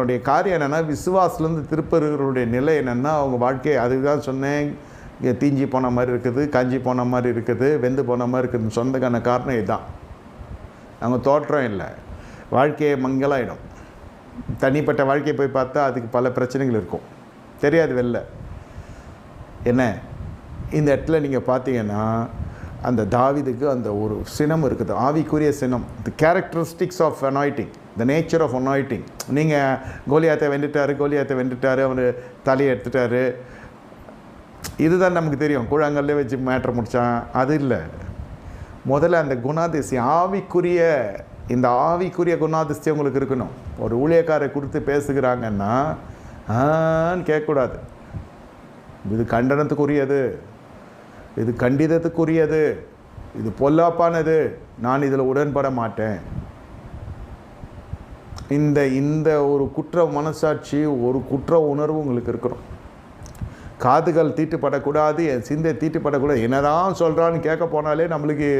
என்னுடைய காரியம் என்னென்னா விசுவாசிலேருந்து திருப்பருகருடைய நிலை என்னென்னா அவங்க வாழ்க்கை அதுக்கு தான் சொன்னேன். இங்கே தீஞ்சி போன மாதிரி இருக்குது காஞ்சி போன மாதிரி இருக்குது வெந்து போன மாதிரி இருக்குது சொந்தக்கான காரணம் இதுதான். அவங்க தோற்றம் இல்லை. வாழ்க்கையை மங்கலாயிடும். தனிப்பட்ட வாழ்க்கையை போய் பார்த்தா அதுக்கு பல பிரச்சனைகள் இருக்கும். தெரியாது வெளில. என்ன? இந்த இடத்துல நீங்கள் பார்த்தீங்கன்னா அந்த தாவிதுக்கு அந்த ஒரு சினம் இருக்குது. ஆவிக்குரிய சினம். The characteristics of anointing the nature of anointing நீங்கள் கோலியாத்தை வெண்டுட்டார் கோலியாத்தை வெண்டுட்டார் அவர் தலையை எடுத்துட்டாரு. இதுதான் நமக்கு தெரியும். கூழாங்கல்லே வச்சு மேட்ரு முடித்தான் அது இல்லை. முதல்ல அந்த குணாதிசி ஆவிக்குரிய இந்த ஆவிக்குரிய குணாதிசயம் உங்களுக்கு இருக்கணும். ஒரு ஊழியக்காரை கொடுத்து பேசுகிறாங்கன்னா ஆன்னு கேட்கக்கூடாது. இது கண்டனத்துக்குரியது. இது கண்டிதத்துக்குரியது. இது பொல்லாப்பானது. நான் இதில் உடன்பட மாட்டேன். இந்த இந்த ஒரு குற்ற மனசாட்சி ஒரு குற்ற உணர்வு உங்களுக்கு இருக்கணும். காதுகள் தீட்டுப்படக்கூடாது என் சிந்தை தீட்டுப்படக்கூடாது. என்னதான் சொல்கிறான்னு கேட்க போனாலே நம்மளுக்கு